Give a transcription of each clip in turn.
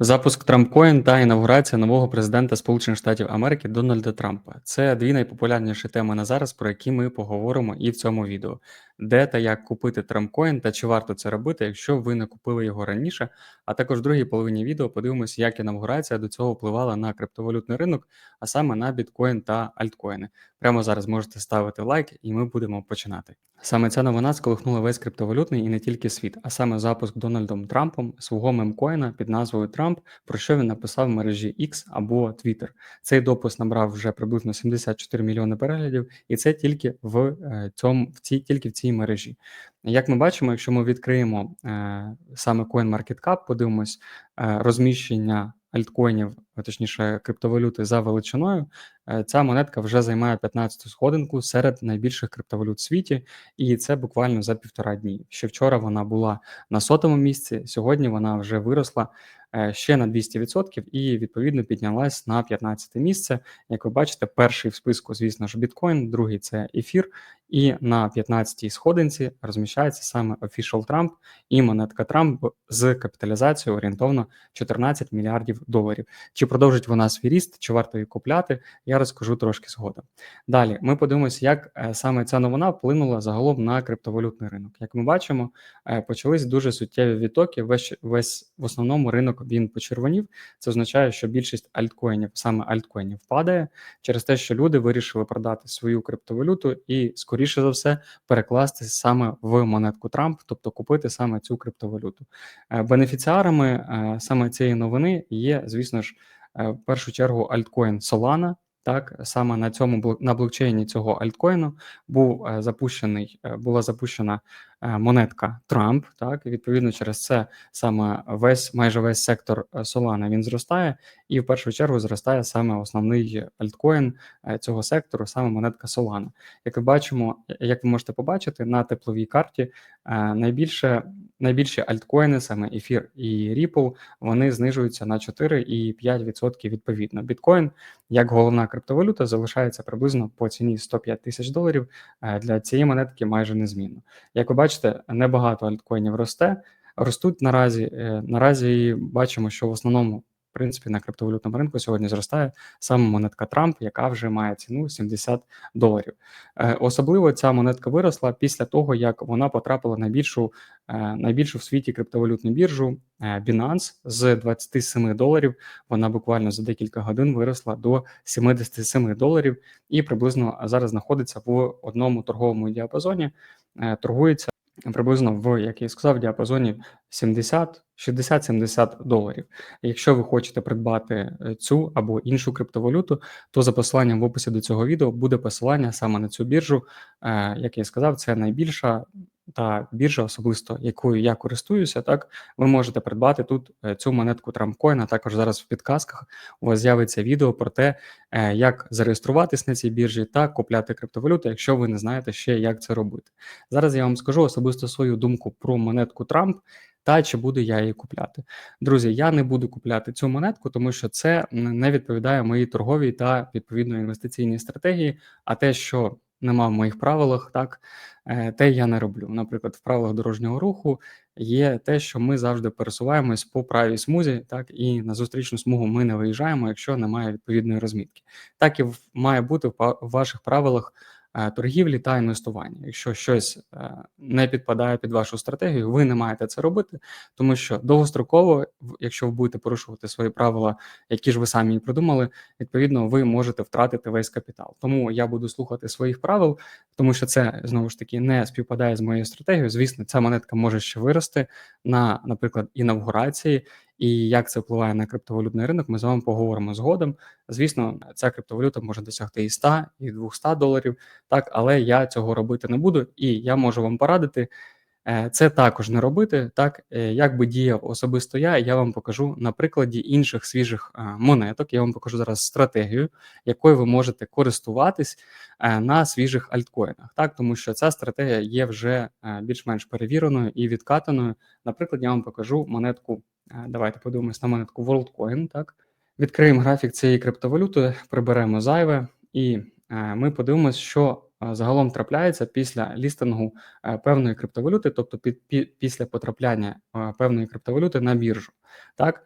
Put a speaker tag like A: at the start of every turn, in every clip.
A: Запуск Трампкоін та інавгурація нового президента Сполучених Штатів Америки Дональда Трампа це дві найпопулярніші теми на зараз, про які ми поговоримо і в цьому відео. Де та як купити TrumpCoin та чи варто це робити, якщо ви не купили його раніше. А також в другій половині відео подивимося, як інавгурація до цього впливала на криптовалютний ринок, а саме на біткоін та альткоїни. Прямо зараз можете ставити лайк, і ми будемо починати. Саме ця новина сколихнула весь криптовалютний і не тільки світ, а саме запуск Дональдом Трампом свого мемкоїна під назвою Трамп, про що він написав в мережі X або Twitter. Цей допис набрав вже приблизно 74 мільйони переглядів, і це тільки в е, цьому в цій тільки в цій мережі. Як ми бачимо, якщо ми відкриємо е, саме CoinMarketCap, подивимось е, розміщення альткоїнів, точніше криптовалюти за величиною, ця монетка вже займає 15-ту сходинку серед найбільших криптовалют в світі, і це буквально за півтора дні. Ще вчора вона була на сотому місці, сьогодні вона вже виросла е, ще на 200% і відповідно піднялась на 15 місце. Як ви бачите, перший в списку, звісно ж, біткоін, другий це ефір. І на 15-й сходинці розміщається саме Official Trump і монетка Трамп з капіталізацією орієнтовно 14 мільярдів доларів. Чи продовжить вона свій ріст, чи варто її купляти? Я розкажу трошки згодом. Далі ми подивимося, як е, саме ця новина вплинула загалом на криптовалютний ринок. Як ми бачимо, е, почались дуже суттєві відтоки. Весь весь в основному ринок він почервонів. Це означає, що більшість альткоїнів, саме альткоїнів, падає через те, що люди вирішили продати свою криптовалюту і скоріше за все перекласти саме в монетку Трамп, тобто купити саме цю криптовалюту. Е, бенефіціарами саме цієї новини є, звісно ж. В першу чергу альткоін Solana. Так, саме на цьому на блокчейні цього альткоїну був е, запущений, е, була запущена монетка Трамп. Так, і відповідно через це саме весь майже весь сектор Solana він зростає, і в першу чергу зростає саме основний альткоін цього сектору, саме монетка Solana. Як ви бачимо, як ви можете побачити на тепловій карті, найбільше найбільші альткоїни, саме ефір і Ripple, вони знижуються на 4 і 5% відповідно. Біткоін, як головна криптовалюта, залишається приблизно по ціні 105 тисяч доларів. Е, для цієї монетки майже незмінно. Як ви бачите, небагато альткоїнів росте. Ростуть наразі. Е, наразі бачимо, що в основному принципі на криптовалютному ринку сьогодні зростає саме монетка Трамп, яка вже має ціну 70 доларів. Е, особливо ця монетка виросла після того, як вона потрапила на більшу е, найбільшу в світі криптовалютну біржу Binance з 27 доларів. Вона буквально за декілька годин виросла до 77 доларів і приблизно зараз знаходиться в одному торговому діапазоні. Торгується приблизно в, як я сказав, діапазоні 70, 60-70 доларів. Якщо ви хочете придбати е, цю або іншу криптовалюту, то за посиланням в описі до цього відео буде посилання саме на цю біржу. Е, як я сказав, це найбільша та біржа, особисто якою я користуюся, так ви можете придбати тут е, цю монетку Трампкоїна. Також зараз в підказках у вас з'явиться відео про те, е, як зареєструватись на цій біржі та купляти криптовалюту, якщо ви не знаєте ще, як це робити. Зараз я вам скажу особисто свою думку про монетку Трамп. Та чи буду я її купляти, друзі? Я не буду купляти цю монетку, тому що це не відповідає моїй торговій та відповідно інвестиційній стратегії. А те, що нема в моїх правилах, так те я не роблю. Наприклад, в правилах дорожнього руху є те, що ми завжди пересуваємось по правій смузі, так і на зустрічну смугу ми не виїжджаємо, якщо немає відповідної розмітки. Так і має бути в ваших правилах Е, торгівлі та інвестування. Якщо щось е, не підпадає під вашу стратегію, ви не маєте це робити, тому що довгостроково, якщо ви будете порушувати свої правила, які ж ви самі придумали, відповідно ви можете втратити весь капітал. Тому я буду слухати своїх правил, тому що це знову ж таки не співпадає з моєю стратегією. Звісно, ця монетка може ще вирости на, наприклад, інавгурації, і як це впливає на криптовалютний ринок, ми з вами поговоримо згодом. Звісно, ця криптовалюта може досягти і 100, і 200 доларів, так, але я цього робити не буду, і я можу вам порадити. Е, це також не робити, так е, як би діяв особисто я, я вам покажу на прикладі інших свіжих е, монеток. Я вам покажу зараз стратегію, якою ви можете користуватись на свіжих альткоїнах. Так, тому що ця стратегія є вже більш-менш перевіреною і відкатаною. Наприклад, я вам покажу монетку Давайте подивимось на монетку WorldCoin. Так, відкриємо графік цієї криптовалюти, приберемо зайве, і ми подивимось, що загалом трапляється після лістингу певної криптовалюти, тобто після потрапляння певної криптовалюти на біржу. Так,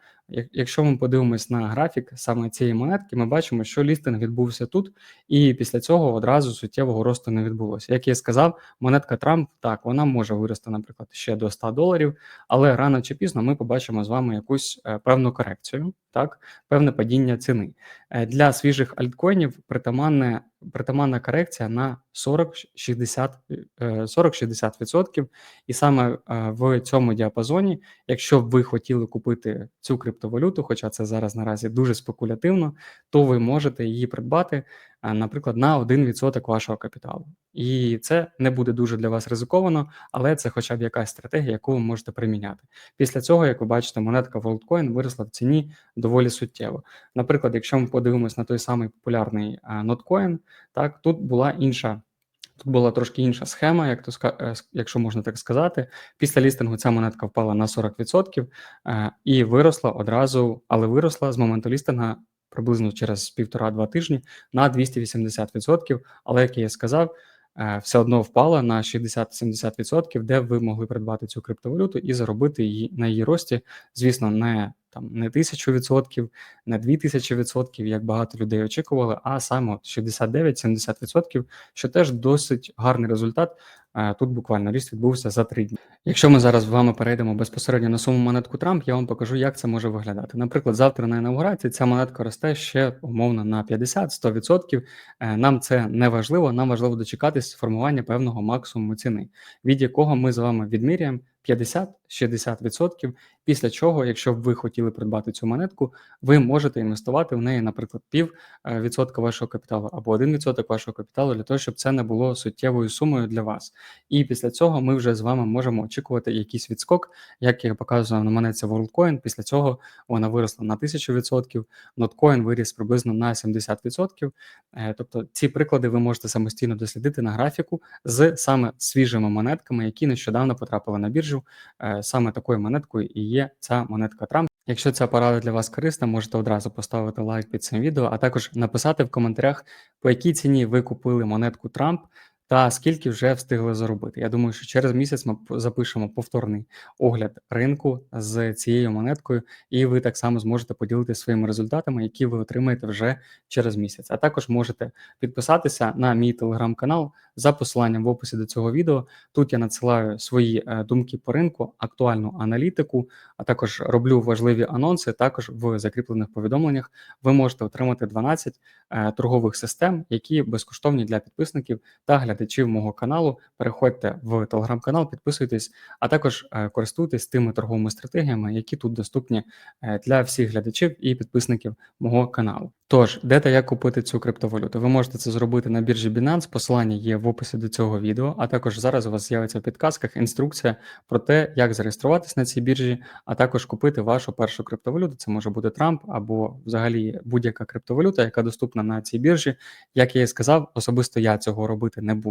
A: якщо ми подивимось на графік саме цієї монетки, ми бачимо, що лістинг відбувся тут, і після цього одразу суттєвого росту не відбулося. Як я сказав, монетка Трамп так вона може вирости, наприклад, ще до 100 доларів, але рано чи пізно ми побачимо з вами якусь е, певну корекцію, так, певне падіння ціни. Е, Для свіжих альткоїнів притаманна, притаманна корекція на 40-60%, е, 40-60%. І саме в цьому діапазоні, якщо б ви хотіли купити цю криптовалюту, хоча це зараз наразі дуже спекулятивно, то ви можете її придбати, наприклад, на 1% вашого капіталу. І це не буде дуже для вас ризиковано, але це хоча б якась стратегія, яку ви можете приміняти. Після цього, як ви бачите, монетка WorldCoin виросла в ціні доволі суттєво. Наприклад, якщо ми подивимось на той самий популярний Notcoin, так тут була інша. Тут була трошки інша схема, як то е, якщо можна так сказати. Після лістингу ця монетка впала на 40% е, і виросла одразу, але виросла з моменту лістинга приблизно через півтора-два тижні на 280%. Але як я сказав, е, все одно впала на 60-70%, де ви могли придбати цю криптовалюту і заробити її на її рості. Звісно, не там не тисячу відсотків, не дві тисячі відсотків, як багато людей очікували, а саме от 69-70%, що теж досить гарний результат. Тут буквально ріст відбувся за три дні. Якщо ми зараз з вами перейдемо безпосередньо на суму монетку Трамп, я вам покажу, як це може виглядати. Наприклад, завтра на інаугурації ця монетка росте ще умовно на 50-100%. Е, Нам це не важливо, нам важливо дочекатись формування певного максимуму ціни, від якого ми з вами відміряємо 50-60%, після чого, якщо б ви хотіли придбати цю монетку, ви можете інвестувати в неї, наприклад, пів е, відсотка вашого капіталу або 1% вашого капіталу для того, щоб це не було суттєвою сумою для вас. І після цього ми вже з вами можемо очікувати якийсь відскок, як я показував на монетці WorldCoin. Після цього вона виросла на 1000%, Notcoin виріс приблизно на 70%. Е, Тобто ці приклади ви можете самостійно дослідити на графіку з саме свіжими монетками, які нещодавно потрапили на біржу. Е, Саме такою монеткою і є ця монетка Трамп. Якщо ця порада для вас корисна, можете одразу поставити лайк під цим відео, а також написати в коментарях, по якій ціні ви купили монетку Трамп та скільки вже встигли заробити. Я думаю, що через місяць ми запишемо повторний огляд ринку з цією монеткою, і ви так само зможете поділитися своїми результатами, які ви отримаєте вже через місяць. А також можете підписатися на мій телеграм-канал за посиланням в описі до цього відео. Тут я надсилаю свої е, думки по ринку, актуальну аналітику, а також роблю важливі анонси. Також в закріплених повідомленнях ви можете отримати 12 е, торгових систем, які безкоштовні для підписників та глядачів мого каналу. Переходьте в телеграм-канал, підписуйтесь, а також е, користуйтесь тими торговими стратегіями, які тут доступні е, для всіх глядачів і підписників мого каналу. Тож, де та як купити цю криптовалюту? Ви можете це зробити на біржі Binance, посилання є в описі до цього відео, а також зараз у вас з'явиться в підказках інструкція про те, як зареєструватись на цій біржі, а також купити вашу першу криптовалюту. Це може бути Трамп або взагалі будь-яка криптовалюта, яка доступна на цій біржі. Як я і сказав, особисто я цього робити не буду,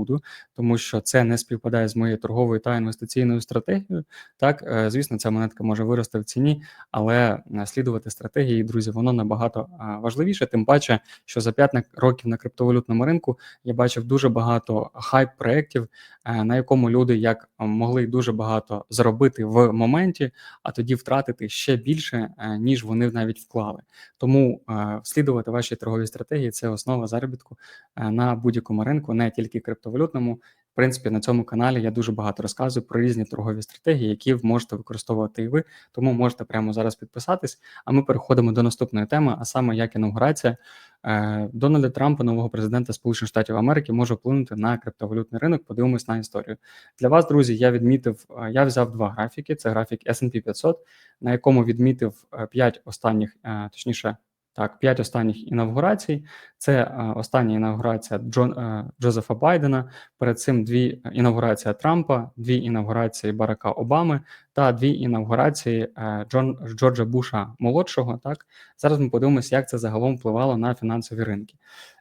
A: тому що це не співпадає з моєю торговою та інвестиційною стратегією. Так, е, звісно, ця монетка може вирости в ціні, але е, слідувати стратегії, друзі, воно набагато важливіше. Тим паче, що за 5 років на криптовалютному ринку я бачив дуже багато хайп-проєктів, е, на якому люди як е, могли дуже багато заробити в моменті, а тоді втратити ще більше, е, ніж вони навіть вклали. Тому е, слідувати вашій торговій стратегії це основа заробітку е, на будь-якому ринку, не тільки криптовалютному. В принципі, на цьому каналі я дуже багато розказую про різні торгові стратегії, які можете використовувати і ви. Тому можете прямо зараз підписатись. А ми переходимо до наступної теми, а саме як інаугурація е, Дональда Трампа, нового президента Сполучених Штатів Америки, може вплинути на криптовалютний ринок. Подивимось на історію. Для вас, друзі, я відмітив, е, я взяв два графіки. Це графік S&P 500, на якому відмітив 5 останніх, е, точніше. Так, п'ять останніх інавгурацій. Це е, остання інавгурація Джон е, Джозефа Байдена. Перед цим дві е, інавгурація Трампа, дві інавгурації Барака Обами та дві інавгурації е, Джон Джорджа Буша молодшого. Так зараз ми подивимося, як це загалом впливало на фінансові ринки.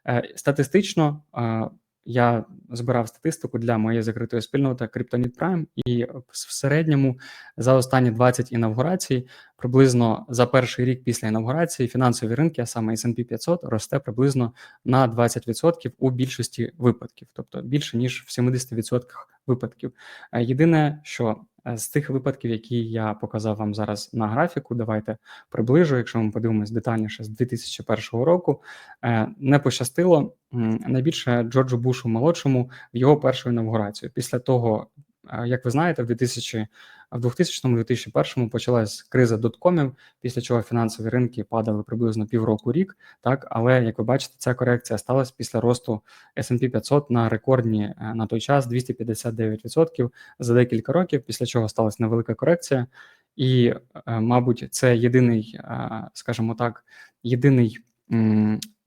A: Е, Статистично е, я збирав статистику для моєї закритої спільноти Kryptonit Prime, і в середньому за останні 20 інавгурацій, приблизно за перший рік після інавгурації, фінансові ринки, а саме S&P 500, росте приблизно на 20% у більшості випадків, тобто більше ніж в 70% випадків. Е, Єдине, що з тих випадків, які я показав вам зараз на графіку, давайте приближу, якщо ми подивимось детальніше з 2001 року, е, не пощастило найбільше Джорджу Бушу молодшому в його першу інавгурацію. Після того, е, як ви знаєте, в 2000 в 2000-2001 почалась криза доткомів, після чого фінансові ринки падали приблизно півроку рік. Так, але як ви бачите, ця корекція сталася після росту S&P 500 на рекордні е, на той час 259% за декілька років. Після чого сталася невелика корекція, і, е, мабуть, це єдиний, е, скажімо так, єдиний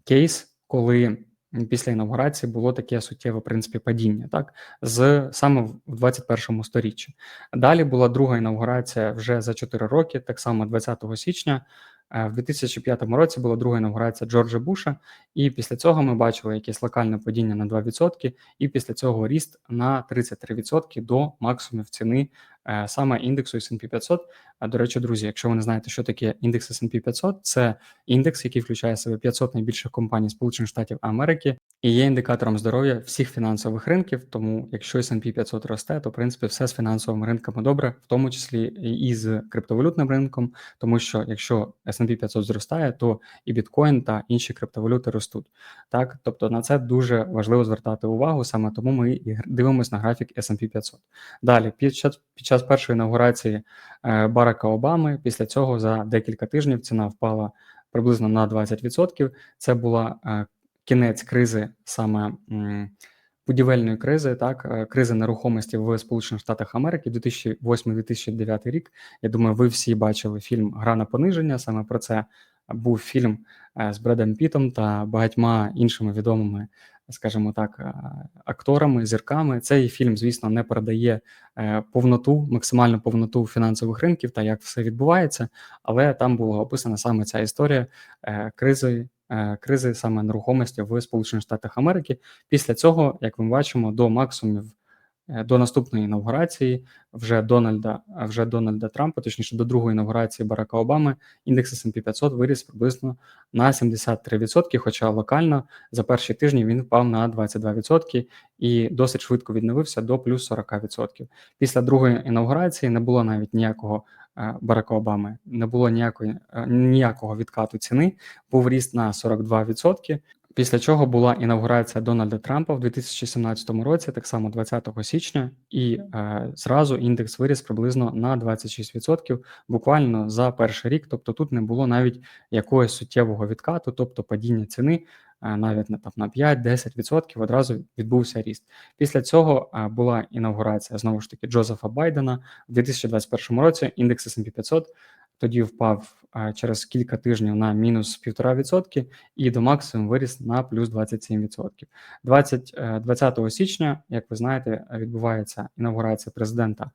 A: кейс, коли після інаугурації було таке суттєве в принципі падіння, так з саме в 21 сторіччі. Далі була друга інаугурація вже за 4 роки, так само 20 січня. Е, в 2005 році була друга інаугурація Джорджа Буша, і після цього ми бачили якесь локальне падіння на 2%, і після цього ріст на 33% до максимумів ціни саме індексу S&P 500. А до речі, друзі, якщо ви не знаєте, що таке індекс S&P 500, це індекс, який включає себе 500 найбільших компаній Сполучених Штатів Америки і є індикатором здоров'я всіх фінансових ринків. Тому, якщо S&P 500 росте, то в принципі все з фінансовими ринками добре, в тому числі і з криптовалютним ринком, тому що якщо S&P 500 зростає, то і біткоін та інші криптовалюти ростуть. Так, тобто на це дуже важливо звертати увагу, саме тому ми і дивимося на графік S&P 500. Далі, під час під час першої інаугурації е, Барака Обами, після цього за декілька тижнів ціна впала приблизно на 20%. Це була е, кінець кризи саме будівельної кризи, так е, кризи нерухомості в Сполучених Штатах Америки 2008-2009 рік. Я думаю, ви всі бачили фільм Гра на пониження. Саме про це був фільм з Бредом Пітом та багатьма іншими відомими, скажімо так, е, акторами, зірками. Цей фільм, звісно, не передає повноту, максимальну повноту фінансових ринків та як все відбувається, але там була описана саме ця історія кризи Е, кризи саме нерухомості в Сполучених Штатах Америки. Після цього, як ми бачимо, до максимумів е, до наступної інаугурації вже Дональда, вже Дональда Трампа, точніше до другої інаугурації Барака Обами, індекс S&P 500 виріс приблизно на 73%, хоча локально за перші тижні він впав на 22% і досить швидко відновився до плюс 40%. Після другої інаугурації не було навіть ніякого Е, Барака Обами не було ніякої е, ніякого відкату ціни, був ріст на 42%. Після чого була інаугурація Дональда Трампа в 2017 році, так само 20 січня, і е, зразу індекс виріс приблизно на 26%, буквально за перший рік. Тобто тут не було навіть якогось суттєвого відкату, тобто падіння ціни Е, навіть на там на 5-10% одразу відбувся ріст. Після цього е, була інаугурація знову ж таки Джозефа Байдена в 2021 році. Індекс S&P 500 тоді впав через кілька тижнів на мінус 1,5% і до максимуму виріс на плюс 27%. 20, 20 січня, як ви знаєте, відбувається інаугурація президента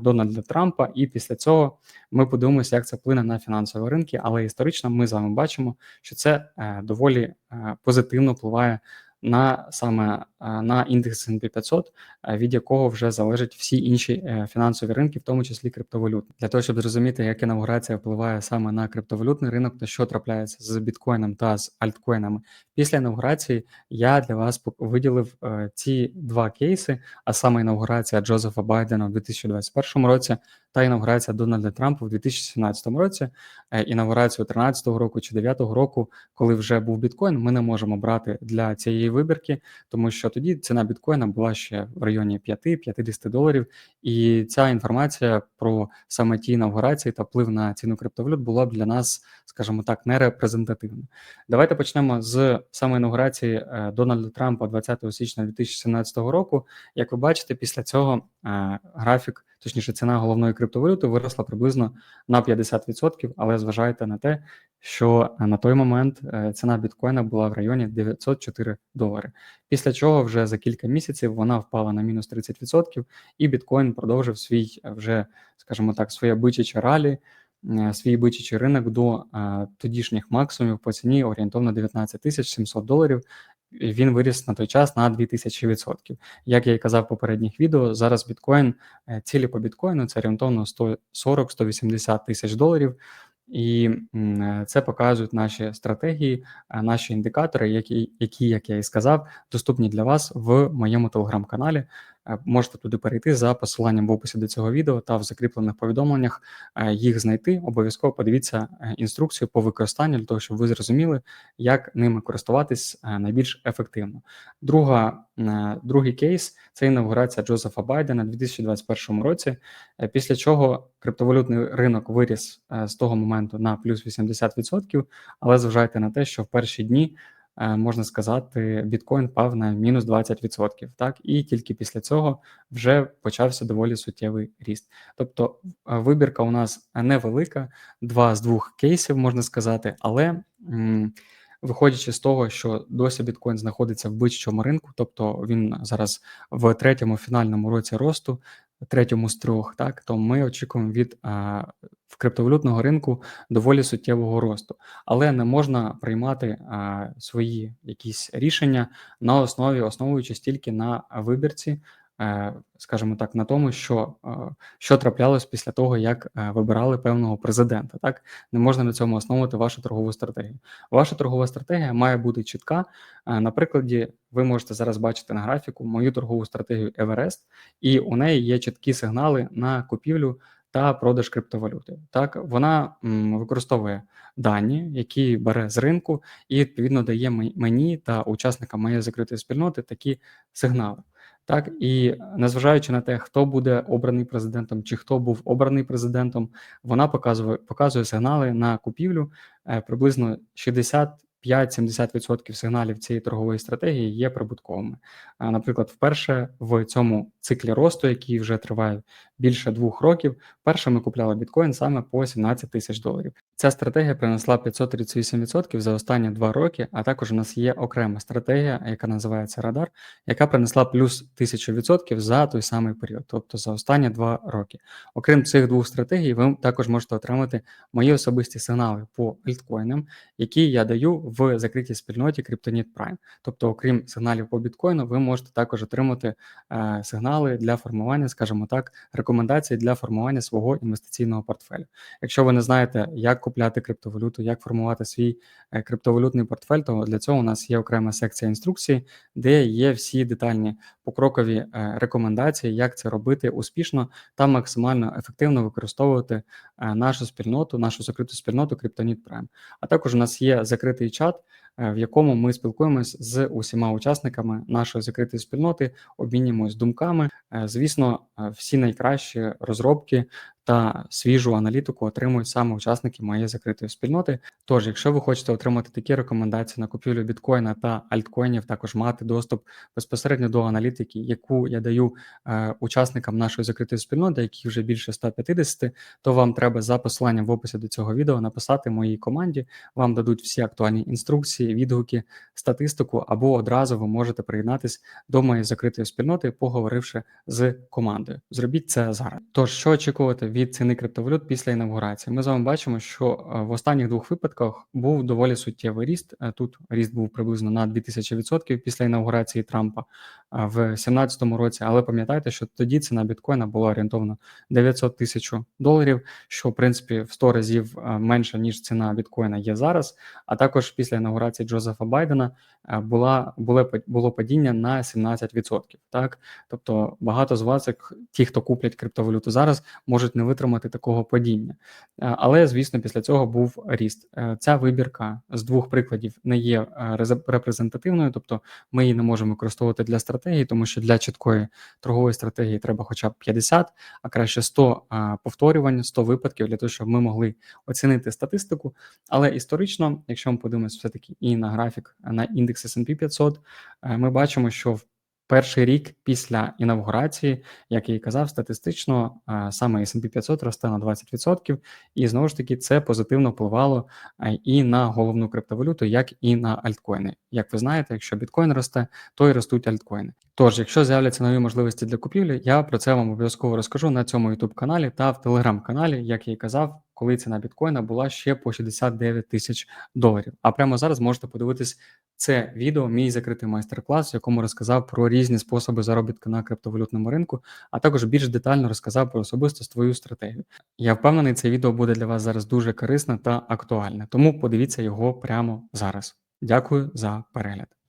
A: Дональда Трампа, і після цього ми подивимося, як це вплине на фінансові ринки. Але історично ми з вами бачимо, що це е, доволі е, позитивно впливає на саме на індекс S&P 500, від якого вже залежать всі інші фінансові ринки, в тому числі криптовалют. Для того щоб зрозуміти, як інаугурація впливає саме на криптовалютний ринок, та що трапляється з біткоїном та з альткоїнами. Після інаугурації я для вас виділив ці два кейси, а саме інаугурація Джозефа Байдена у 2021 році та інаугурація Дональда Трампа в 2017 році. Е, інаугурацію 2013 року чи 2009 року, коли вже був біткоін, ми не можемо брати для цієї вибірки, тому що тоді ціна біткоїна була ще в районі 5-50 доларів. І ця інформація про саме ті інаугурації та вплив на ціну криптовалют була б для нас, скажімо так, не репрезентативна. Давайте почнемо з саме інаугурації е, Дональда Трампа 20 січня 2017 року. Як ви бачите, після цього е, графік точніше, ціна головної криптовалюти виросла приблизно на 50%, але зважайте на те, що на той момент е, ціна біткоїна була в районі 904 долари. Після чого вже за кілька місяців вона впала на мінус 30%, і біткоін продовжив свій вже, скажімо так, своє бичаче ралі. Е, свій бичачий ринок до е, тодішніх максимумів по ціні орієнтовно 19 тисяч 700 доларів, він виріс на той час на 2000%. Як я і казав в попередніх відео, зараз біткоін, е, цілі по біткоїну це орієнтовно 140-180 тисяч доларів. І е, це показують наші стратегії, е, наші індикатори, які, які, як я і сказав, доступні для вас в моєму телеграм-каналі. Е, можете туди перейти за посиланням в описі до цього відео та в закріплених повідомленнях е, їх знайти. Обов'язково подивіться е, інструкцію по використанню для того, щоб ви зрозуміли, як ними користуватись найбільш ефективно. Друга, другий кейс це інавгурація Джозефа Байдена у 2021 році, після чого криптовалютний ринок виріс з того моменту на плюс 80%, але зважайте на те, що в перші дні можна сказати, біткоін пав на мінус 20%, так і тільки після цього вже почався доволі суттєвий ріст. Тобто е, вибірка у нас невелика, два з двох кейсів можна сказати, але виходячи з того, що досі біткоін знаходиться в биччому ринку, тобто він зараз в третьому фінальному році росту, третьому з трьох, так то ми очікуємо від а, в криптовалютного ринку доволі суттєвого росту, але не можна приймати а, свої якісь рішення на основі, основуючись тільки на вибірці, скажімо так, на тому, що, е, що траплялось після того, як е, вибирали певного президента. Так не можна на цьому основувати вашу торгову стратегію. Ваша торгова стратегія має бути чітка. Е, На прикладі, ви можете зараз бачити на графіку мою торгову стратегію Everest, і у неї є чіткі сигнали на купівлю та продаж криптовалюти. Так, вона м, використовує дані, які бере з ринку, і відповідно дає мені та учасникам моєї закритої спільноти такі сигнали. Так, і незважаючи на те, хто буде обраний президентом чи хто був обраний президентом, вона показує, показує сигнали на купівлю е, приблизно 65-70% сигналів цієї торгової стратегії є прибутковими. Наприклад, вперше в цьому циклі росту, який вже триває більше двох років, вперше ми купляли біткоін саме по 17 тисяч доларів. Ця стратегія принесла 538% за останні два роки. А також у нас є окрема стратегія, яка називається Радар, яка принесла плюс 1000% за той самий період, тобто за останні два роки. Окрім цих двох стратегій, ви також можете отримати мої особисті сигнали по альткоїнам, які я даю в закритій спільноті Kryptonit Prime. Тобто, окрім сигналів по біткоїну, ви можете також отримати е, сигнали для формування, скажімо так, рекомендацій для формування свого інвестиційного портфелю. Якщо ви не знаєте, як купляти криптовалюту, як формувати свій е, криптовалютний портфель, то для цього у нас є окрема секція інструкції, де є всі детальні покрокові е, рекомендації, як це робити успішно та максимально ефективно використовувати е, нашу спільноту, нашу закриту спільноту Kryptonit Prime. А також у нас є закритий чат, в якому ми спілкуємось з усіма учасниками нашої закритої спільноти, обмінюємось думками. Е, Звісно, е, всі найкращі розробки та свіжу аналітику отримують саме учасники моєї закритої спільноти. Тож, якщо ви хочете отримати такі рекомендації на купівлю біткоїна та альткоїнів, також мати доступ безпосередньо до аналітики, яку я даю е, учасникам нашої закритої спільноти, яких вже більше 150, то вам треба за посиланням в описі до цього відео написати моїй команді. Вам дадуть всі актуальні інструкції, відгуки, статистику, або одразу ви можете приєднатись до моєї закритої спільноти, поговоривши з командою. Зробіть це зараз. Тож, що очікувати від ціни криптовалют після інавгурації? Ми з вами бачимо, що е, в останніх двох випадках був доволі суттєвий ріст. Е, Тут ріст був приблизно на 2000% після інавгурації Трампа в 2017 році. Але пам'ятайте, що тоді ціна біткоїна була орієнтовно 900 тисяч доларів, що в принципі в 100 разів е, менше ніж ціна біткоїна є зараз. А також після інаугурації Джозефа Байдена е, була було падіння на 17%. Так, тобто багато з вас, як ті, хто куплять криптовалюту зараз, можуть не витримати такого падіння. Е, Але звісно, після цього був ріст. Е, Ця вибірка з двох прикладів не є е, репрезентативною, тобто ми її не можемо використовувати для стратегії, тому що для чіткої торгової стратегії треба хоча б 50, а краще 100 повторювань, 100 випадків для того, щоб ми могли оцінити статистику. Але історично, якщо ми подивимося все-таки і на графік на індекс S&P 500, е, ми бачимо, що в перший рік після інавгурації, як я і казав, статистично саме S&P 500 росте на 20%, і знову ж таки це позитивно впливало і на головну криптовалюту, як і на альткоїни. Як ви знаєте, якщо біткоін росте, то й ростуть альткоїни. Тож, якщо з'являться нові можливості для купівлі, я про це вам обов'язково розкажу на цьому youtube каналі та в телеграм-каналі, як я і казав, коли ціна біткоїна була ще по 69 тисяч доларів. А прямо зараз можете подивитись це відео, мій закритий майстер-клас, в якому розказав про різні способи заробітку на криптовалютному ринку, а також більш детально розказав про особисто свою стратегію. Я впевнений, це відео буде для вас зараз дуже корисне та актуальне, тому подивіться його прямо зараз. Дякую за перегляд.